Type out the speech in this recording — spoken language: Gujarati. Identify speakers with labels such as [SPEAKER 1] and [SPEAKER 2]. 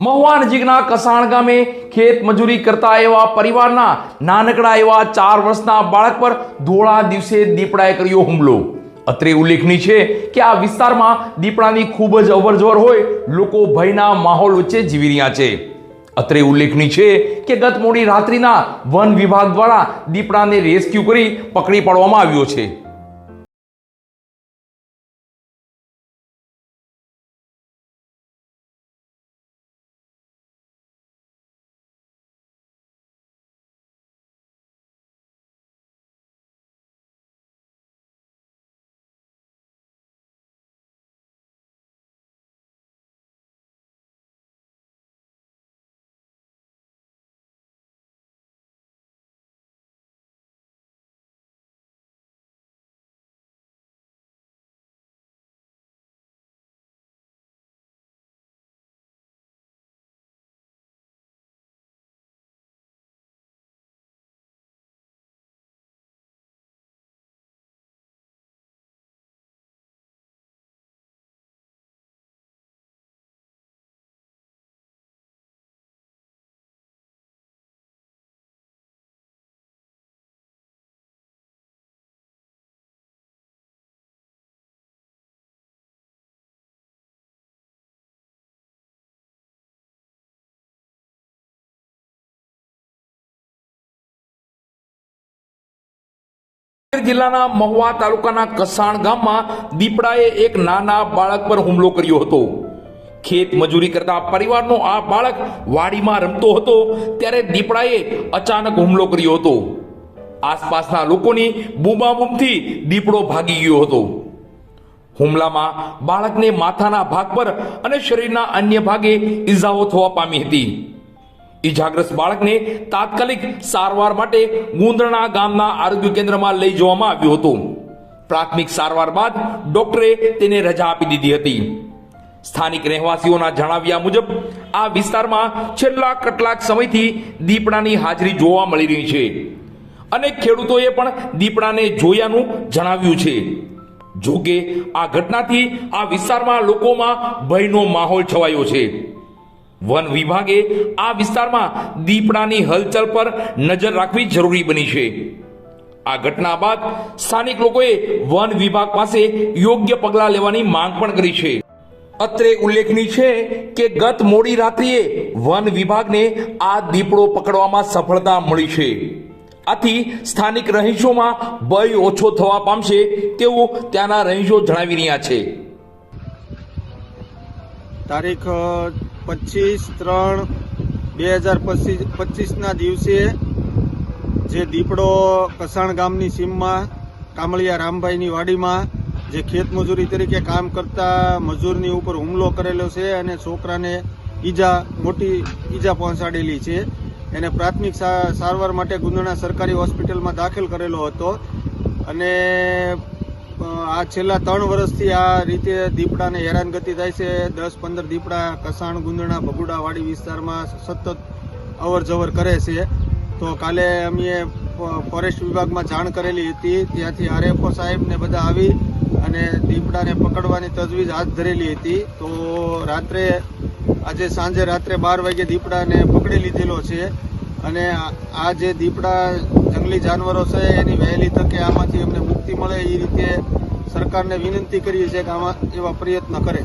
[SPEAKER 1] મહુવા નજીકના કસાણ ગામે ખેત મજૂરી કરતા એવા પરિવારના નાનકડા એવા ચાર વર્ષના બાળક પર ધોળા દિવસે દીપડાએ કર્યો હુમલો. અત્રે ઉલ્લેખનીય છે કે આ વિસ્તારમાં દીપડાની ખૂબ જ અવરજવર હોય લોકો ભયના માહોલ વચ્ચે જીવી રહ્યા છે. અત્રે ઉલ્લેખનીય છે કે ગત મોડી રાત્રિના વન વિભાગ દ્વારા દીપડાને રેસ્ક્યુ કરી પકડી પાડવામાં આવ્યો છે. જિલ્લાના મહુવા તાલુકાના કસાણ ગામમાં દીપડાએ એક નાના બાળક પર હુમલો કર્યો હતો. ખેત મજૂરી કરતા પરિવારનો આ બાળક વાડીમાં રમતો હતો, ત્યારે દીપડાએ અચાનક હુમલો કર્યો હતો. આસપાસના લોકોની બૂમાબૂમથી દીપડો ભાગી ગયો હતો. હુમલામાં બાળકને માથાના ભાગ પર અને શરીરના અન્ય ભાગે ઈજાઓ થવા પામી હતી. ઈજાગ્રસ્ત બાળકને તાત્કાલિક સારવાર માટે ગુંદરણા ગામના આરોગ્ય કેન્દ્રમાં લઈ જવામાં આવ્યું હતું. પ્રાથમિક સારવાર બાદ ડોક્ટરે તેને રજા આપી દીધી હતી. સ્થાનિક રહેવાસીઓના જણાવ્યા મુજબ, આ વિસ્તારમાં છેલ્લા કેટલાક સમયથી દીપડાની હાજરી જોવા મળી રહી છે. અનેક ખેડૂતોએ પણ દીપડાને જોયાનું જણાવ્યું છે. જોકે, આ ઘટનાથી આ વિસ્તારમાં લોકોમાં ભયનો માહોલ છવાયો છે. વન વિભાગે આ વિસ્તારમાં દીપડાની હલચલ પર નજર રાખવી જરૂરી બની છે. આ ઘટના બાદ સ્થાનિક લોકોએ વન વિભાગ પાસે યોગ્ય પગલાં લેવાની માંગ પણ કરી છે. અત્રે ઉલ્લેખનીય છે કે ગત મોડી રાત્રિએ વન વિભાગને આ દીપડો પકડવામાં સફળતા મળી છે. આથી સ્થાનિક રહીશોમાં ભય ઓછો થવા પામશે તેવું ત્યાંના રહીશો જણાવી રહ્યા છે.
[SPEAKER 2] તારીખ પચીસ ત્રણ બે હજાર પચીસના દિવસે જે દીપડો કસાણ ગામની સીમમાં, કામળિયા રામભાઈની વાડીમાં, જે ખેતમજૂરી તરીકે કામ કરતા મજૂરની ઉપર હુમલો કરેલો છે અને છોકરાને ઈજા, મોટી ઈજા પહોંચાડેલી છે. એને પ્રાથમિક સારવાર માટે ગુંદણા સરકારી હોસ્પિટલમાં દાખલ કરેલો હતો. અને આ છેલ્લા ત્રણ વર્ષથી આ રીતે દીપડાને હેરાનગતિ થાય છે. દસ પંદર દીપડા કસાણ ગુંદણા ભગુડા વાડી વિસ્તારમાં સતત અવર જવર કરે છે. તો કાલે અમે ફોરેસ્ટ વિભાગમાં જાણ કરેલી હતી. ત્યાંથી આરએફઓ સાહેબને બધા આવી અને દીપડાને પકડવાની તજવીજ હાથ ધરેલી હતી. તો રાત્રે, આજે સાંજે રાત્રે બાર વાગે દીપડાને પકડી લીધેલો છે. અને આ જે દીપડા જંગલી જાનવરો છે, એની વહેલી તકે આમાંથી અમને મુક્તિ મળે એ રીતે સરકારને વિનંતી કરીએ છીએ કે આમાં એવા પ્રયત્ન કરે.